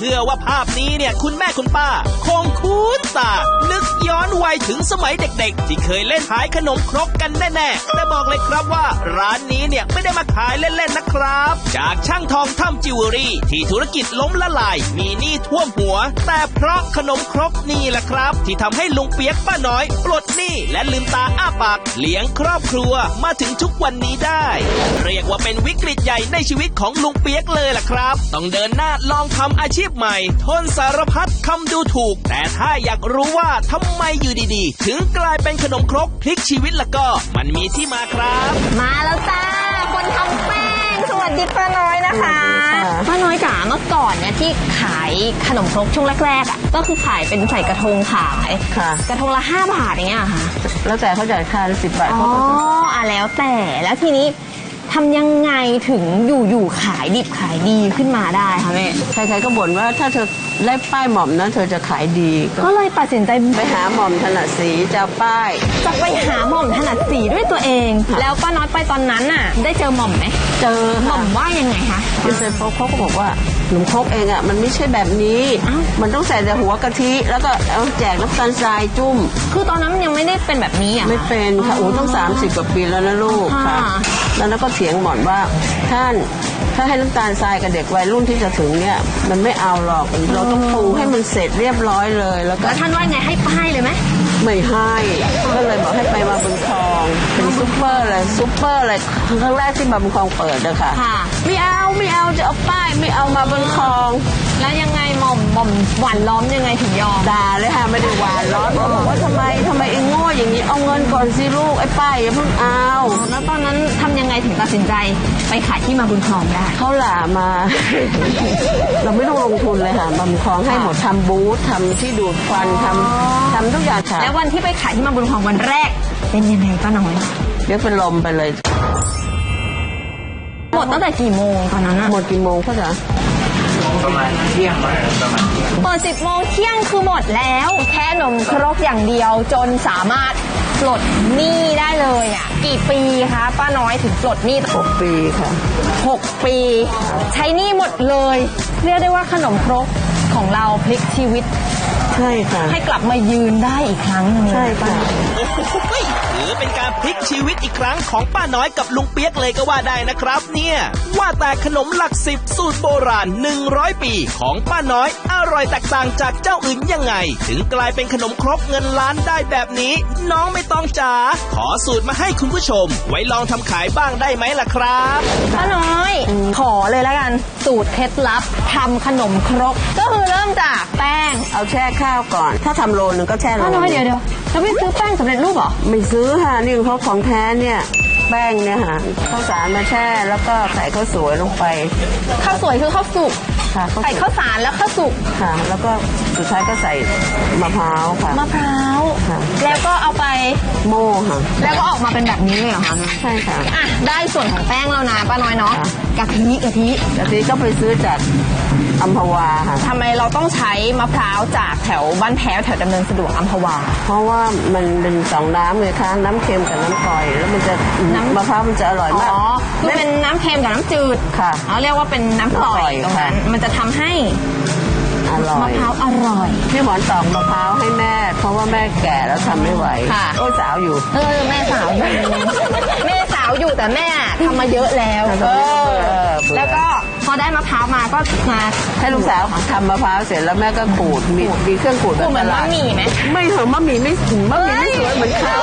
เชื่อว่าภาพนี้เนี่ยคุณแม่คุณป้าคงคุ้นตานึกย้อนวัยถึงสมัยเด็กๆ ที่เคยเล่นขายขนมครกกันแน่ๆแต่บอกเลยครับว่าร้านนี้เนี่ยไม่ได้มาขายเล่นๆนะครับ จากช่างทองทำจิวเวลรี่ ที่ธุรกิจล้มละลาย มีหนี้ท่วมหัว แต่เพราะขนมครกนี่แหละครับ ที่ทำให้ลุงเปียกป้าน้อยปลดหนี้และลืมตาอ้าปาก เลี้ยงครอบครัวมาถึงทุกวันนี้ได้ เรียกว่าเป็นวิกฤตใหญ่ในชีวิตของลุงเปียกเลยล่ะครับ ต้องเดินหน้าลองทำอาชีพใหม่ทนสารพัดคำดูถูกแต่ถ้าอยากรู้ว่าทำไมอยู่ดีๆถึงกลายเป็นขนมครกพลิกชีวิตละก็มันมีที่มาครับมาแล้วจ้าคนทำแป้งสวัสดีป้าน้อยนะคะสวัสดีค่ะป้าน้อยจ๋าเมื่อก่อนเนี่ยที่ขายขนมครกช่วงแรกๆอะก็คือขายเป็นใส่กระทงขายค่ะกระทงละ5บาทอย่างเงี้ยเหรอค่ะ แล้วแต่เขาจ่ายค่าสิบบาทอ๋อเขาก็จะอะแล้วแต่แล้วทีนี้ ทำยังไงถึงอยู่ๆขายดิบขายดีขึ้นมาได้คะแม่ ใครๆก็บ่นว่าถ้าเธอได้ป้ายหม่อมนะเธอจะขายดีก็ก็เลยตัดสินใจไปหาหม่อมถนัดสีจะเอาป้าย จะไปหาหม่อมถนัดสีด้วยตัวเอง ค่ะ แล้วป้าน้อยไปตอนนั้นน่ะ ได้เจอหม่อมไหมเจอหม่ค่ะอมว่ายังไงคะคือเสร็จปุ๊บเขาก็บอกว่าหนุ่มครกเองอะมันไม่ใช่แบบนี้ อ้าว มันต้องใส่แต่หัวกะทิ แล้วก็เอาแจกน้ำตาลทรายจุ่มคือตอนนั้นมันยังไม่ได้เป็นแบบนี้อะไม่เป็นค่ะโอ้ต้อง 30 กว่าปีแล้วนะลูกค่ะ ค่ะ แล้วนั้นก็เถียงหมอนว่าท่านถ้าให้น้ำตาลทรายกับเด็กวัยรุ่นที่จะถึงเนี่ย มันไม่เอาหรอกเราต้องปรุงให้มันเสร็จเรียบร้อยเลยแล้วก็แล้วท่านว่าไงให้ป้ายเลยไหมไม่ให้ก็เลยบอกให้ไปมาบุญคลอง เป็นซุปเปอร์เลยซุปเปอร์เลยครั้งแรกที่มาบุญคลองเปิดนะคะค่ะ ไม่เอาไม่เอาจะเอาป้ายไม่เอามาบุญคลอง แล้วยังไงหม่อมหม่อมหวานล้อมยังไงถึงยอมด่าเลยค่ะไม่ได้หวานร้อนเขาบอกว่าทำไมทำไมเองโง่อย่างนี้เอาเงินก่อนสิลูกไอ้ป้ายอย่าเพิ่งเอาแล้วตอนนั้นทำยังไงถึงตัดสินใจไปขายที่มาบุญคลองได้เขาหล่ามา เราไม่ต้องลงทุนเลยค่ะบำคลองให้หมดทำบูธทำที่ดูดควันทำทำทุกอย่างค่ะแล้ววันที่ไปขายที่มาบุญคลองวันแรก เป็นยังไงป้าน้อยเดี๋ยวเป็นลมไปเลย หมดตั้งแต่กี่โมงตอนนั้นอะหมดกี่โมงเขาจะ เปิดสิบโมงเที่ยงคือหมดแล้ว แค่นมครกอย่างเดียวจนสามารถปลดหนี้ได้เลยอะกี่ปีคะป้าน้อยถึงปลดหนี้หกปีค่ะหกปี ใช้หนี้หมดเลย เรียกได้ว่าขนมครกของเราพลิกชีวิต ใช่ค่ะ ให้กลับมายืนได้อีกครั้งหนึงเลยใช่ค่ะ โอ้โห ถือเป็นการพลิกชีวิตอีกครั้งของป้าน้อยกับลุงเปียกเลยก็ว่าได้นะครับเนี่ยว่าแต่ขนมหลักสิบสูตรโบราณ100ปีของป้าน้อยอร่อยแตกต่างจากเจ้าอื่นยังไง ถึงกลายเป็นขนมครกเงินล้านได้แบบนี้ น้องไม่ต้องจ๋าขอสูตรมาให้คุณผู้ชม ไว้ลองทำขายบ้างได้ไหมล่ะครับป้าน้อยขอเลยแล้ว กันสูตรเคล็ดลับทำขนมครก ก็คือเริ่มจากแป้งเอาแช่ข้าวก่อน ถ้าทำโลนึงก็แช่โลป้าน้อยนึงเดี๋ยวเดี๋ยวจะไม่ซื้อแป้งสำเร็จรูปเหรอ ไม่ซื้อค่ะนี่เขาของแท้เนี่ยแป้งเนี่ยค่ะข้าวสารมาแช่แล้วก็ใส่ข้าวสวยลงไป ข้าวสวยคือข้าวสุก ค่ะข้าวใส่สวยข้าวสารแล้วข้าวสุกค่ะ แล้วก็สุดท้ายก็ใส่มะพร้าวค่ะ มะพร้าว ค่ะ แล้วก็เอาไป โม่ค่ะ แล้วก็ออกมาเป็นแบบนี้เลยเหรอคะใช่ค่ะ อะ ได้ส่วนของแป้งแล้วนะป้าน้อยเนาะ ค่ะ กะทิกะทิกะทิก็ไปซื้อจากอัมพวาค่ะ ทำไมเราต้องใช้มะพร้าวจากแถวบ้านแพ้วแถวดำเนินสะดวกอัมพวา เพราะว่ามันเป็นสองน้ำเลยค่ะน้ำเค็มกับน้ำกร่อย แล้วมันจะน้ำมะพร้าวมันจะอร่อยอ๋มากอคือเป็นน้ำ เค็มกับน้ำจืดค่ะเขาเรียกว่าเป็นน้ำกร่อยน้ำกร่อยตรงนั้นค่ะมันจะทำให้อร่อมะยพร้าวอร่อย พี่หมอนตอกมะพร้าวให้แม่ เพราะว่าแม่แก่แล้วทำไม่ไหวค่ะโอ้ยสาวอยู่ เออแม่สาวอยู่แม่สาวอยู่แต่แม่ทำมาเยอะแล้วทำมาเอเยอะอเออเบื่อแล้วก็พอได้มะพร้าวมาก็มาให้ลูกสาวทำมะพร้าวเสร็จแล้วแม่ก็ขูดมีมีเครื่องขูดแบกูบเหมืตอนลามะดหมี่ไหมไม่เหรอะมะหมี่ไม่มะหมี่ไม่สวยเหมือนเขา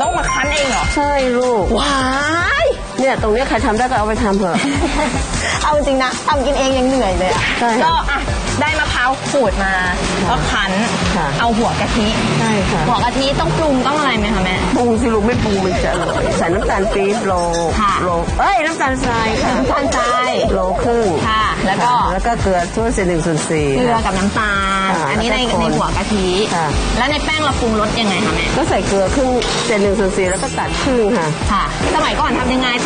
ต้องมาคั้นเองเหรอใช่ลูกว้าย เนี่ยตรงเนี้ยใครทำได้ก็เอาไปทำเถอะ เอาจริงๆนะทำกินเองยังเหนื่อยเลยอะใช่ค่ะก็อะได้มะพร้าวขูดมาก็คั้นค่ะ เอาหัวกะทิใช่ค่ะหัวกะทิต้องปรุงต้องอะไรไหมคะแม่ ปรุงสิลูกไม่ปรุงมันจะอร่อยใส่น้ำตาลปี๊บโลค่ะ โลเอ้ยน้ำตาลทรายค่ะน้ำตาลทรายโลครึ่งค่ะ แล้วก็ค่ะแล้วก็เกลือช่วยสี่หนึ่งส่วนสี่ เกลือกับน้ำตาล ค่ะอันนี้ในแล้วก็คนในหัวกะทิ ค่ะ แล้วในแป้งเราปรุงรสยังไงคะแม่ ก็ใส่เกลือครึ่งเศษหนึ่งส่วนสี่แล้วก็ตัดครึ่งค่ะ ค่ะ สมัยก่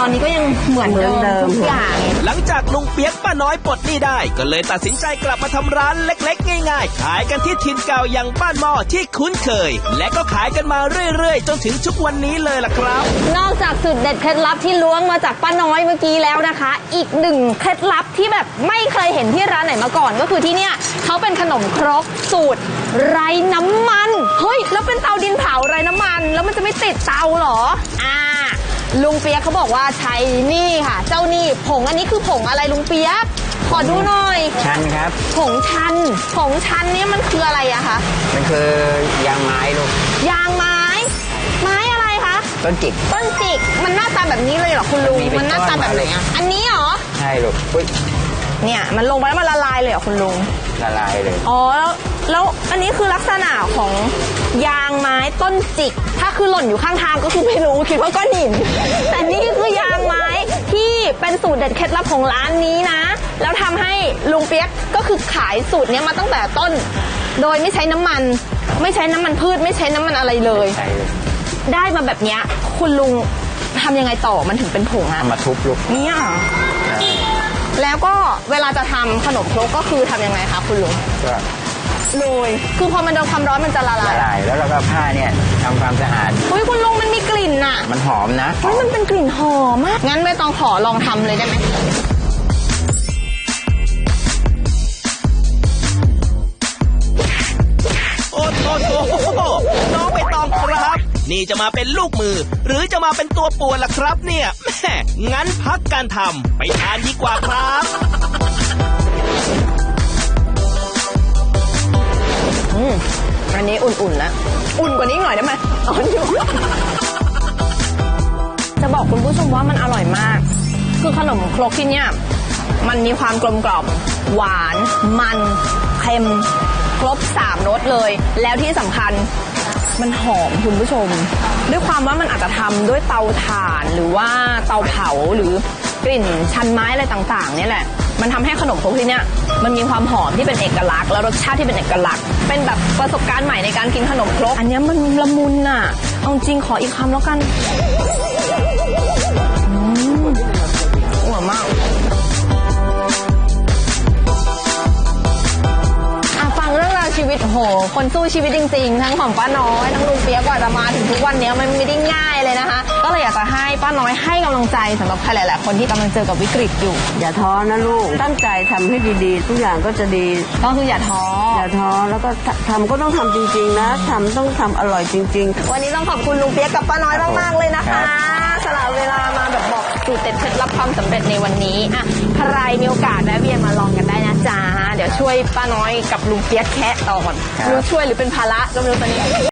อนทำยังไงตอนนี้ก็ยังเหมือนเดิเหมือนเดิมมทุกอย่างหลังจากลุงเปียกป้าน้อยปลดหนี้ได้ ก็เลยตัดสินใจกลับมาทำร้านเล็กๆ ง่ายๆ ขายกันที่ถิ่นเก่าอย่างบ้านหม้อที่คุ้นเคย และก็ขายกันมาเรื่อยๆ จนถึงทุกวันนี้เลยล่ะครับ นอกจากสูตรเด็ดเคล็ดลับที่ล้วงมาจากป้าน้อยเมื่อกี้แล้วนะคะ อีกหนึ่งเคล็ดลับที่แบบไม่เคยเห็นที่ร้านไหนมาก่อนก็คือที่เนี่ยเขาเป็นขนมครกสูตรไร้น้ำมัน เฮ้ย แล้วเป็นเตาดินเผาไร้น้ำมัน แล้วมันจะไม่ติดเตาเหรอ อ่า ลุงเปียกเขาบอกว่าใช้นี่ค่ะ เจ้านี่ผงอันนี้คือผงอะไรลุงเปียกขอดูหน่อยชันครับ ผงชัน ผงชันเนี่ยมันคืออะไรอะคะมันคือยางไม้ลูกยางไม้ ไม้อะไรคะต้นจิกต้นจิกมันหน้าตาแบบนี้เลยเหรอคุณลุงมันมีเป็นมันหน้าตาแบบไหนอะอันนี้เหรอใช่ลูกอุ้ยเนี่ยมันลงไปแล้วมันละลายเลยเหรอคุณลุงละลายเลยอ๋อแล้ว แล้วอันนี้คือลักษณะของยางไม้ต้นจิก ถ้าคือหล่นอยู่ข้างทางก็คือไม่รู้คิดว่าก้อนหิน แต่นี่คือยางไม้ที่เป็นสูตรเด็ดเคล็ดลับของร้านนี้นะ แล้วทำให้ลุงเปียกก็คือขายสูตรเนี้ยมาตั้งแต่ต้น โดยไม่ใช้น้ำมัน ไม่ใช้น้ำมันพืช ไม่ใช้น้ำมันอะไรเลยใช่ลูกได้มาแบบเนี้ยคุณลุงทำยังไงต่อมันถึงเป็นผงอะเอามาทุบลูกเนี่ยเหรอแล้วก็เวลาจะทำขนมครกก็คือทำยังไงคะคุณลุงก็ โรยคือพอมันโดนความร้อนมันจะละลาละยลายแล้วเราก็ผ้าเนี่ยทำความสะอาด อุ้ยคุณลุงมันมีกลิ่นน่ะมันหอมนะเฮ้ยมันเป็นกลิ่นหอมมาก งั้นไม่ต้องขอลองทำเลยได้ไหมโอ้โหโอ้โหน้องใบตองครับ นี่จะมาเป็นลูกมือ หรือจะมาเป็นตัวป่วนล่ะครับเนี่ยแม่งั้นพักการทำไปทานดีกว่าครับ อันนี้อุ่นๆนะอุ่นกว่านี้หน่อยได้ไหมอ๋ออยู่ จะบอกคุณผู้ชมว่ามันอร่อยมาก คือขนมครกที่เนี่ย มันมีความกลมกล่อมหวาน มันเค็ม ครบสามรสเลย แล้วที่สำคัญมันหอมคุณผู้ชม ด้วยความว่ามันอาจจะทำด้วยเตาถ่านหรือว่าเตาเผาหรือกลิ่นชันไม้อะไรต่างๆ เนี่ยแหละ มันทำให้ขนมครกที่เนี่ยมันมีความหอมที่เป็นเอกลักษณ์แล้วรสชาติที่เป็นเอกลักษณ์ เป็นแบบประสบการณ์ใหม่ในการกินขนมครกอันเนี้ยมันละมุนอะเอาจริงขออีกคำแล้วกัน วชีวิตโอ้โห คนสู้ชีวิตจริงๆ ทั้งของป้าน้อยทั้งลุงเปียกกว่าจะมาถึงทุกวันนี้มันไม่ได้ง่ายเลยนะคะ ก็เลยอยากจะให้ป้าน้อยให้กำลังใจสำหรับใครหลายๆคนที่กำลังเจอกับวิกฤตอยู่ อย่าท้อนะลูกตั้งใจทำให้ดีๆ ทุกอย่างก็จะดี ก็คืออย่าท้ออย่าท้อแล้วก็ททำก็ต้องทำจริงๆนะทำต้องทำอร่อยจริง ๆ วันนี้ต้องขอบคุณลุงเปียกกับป้าน้อยมากๆเลยนะคะครับ สละเวลามาแบบบอกสูตรเด็ดเคล็ดลับความสำเร็จในวันนี้อะใครมีโอกาสแวะเวียนมาลองกันได้นะจ๊ะเดี๋ยวช่วยป้าน้อยกับลุงเปียกแคะต่อก่อนไม่รู้ช่วยหรือเป็นภาระก็ไม่รู้ตอนนี้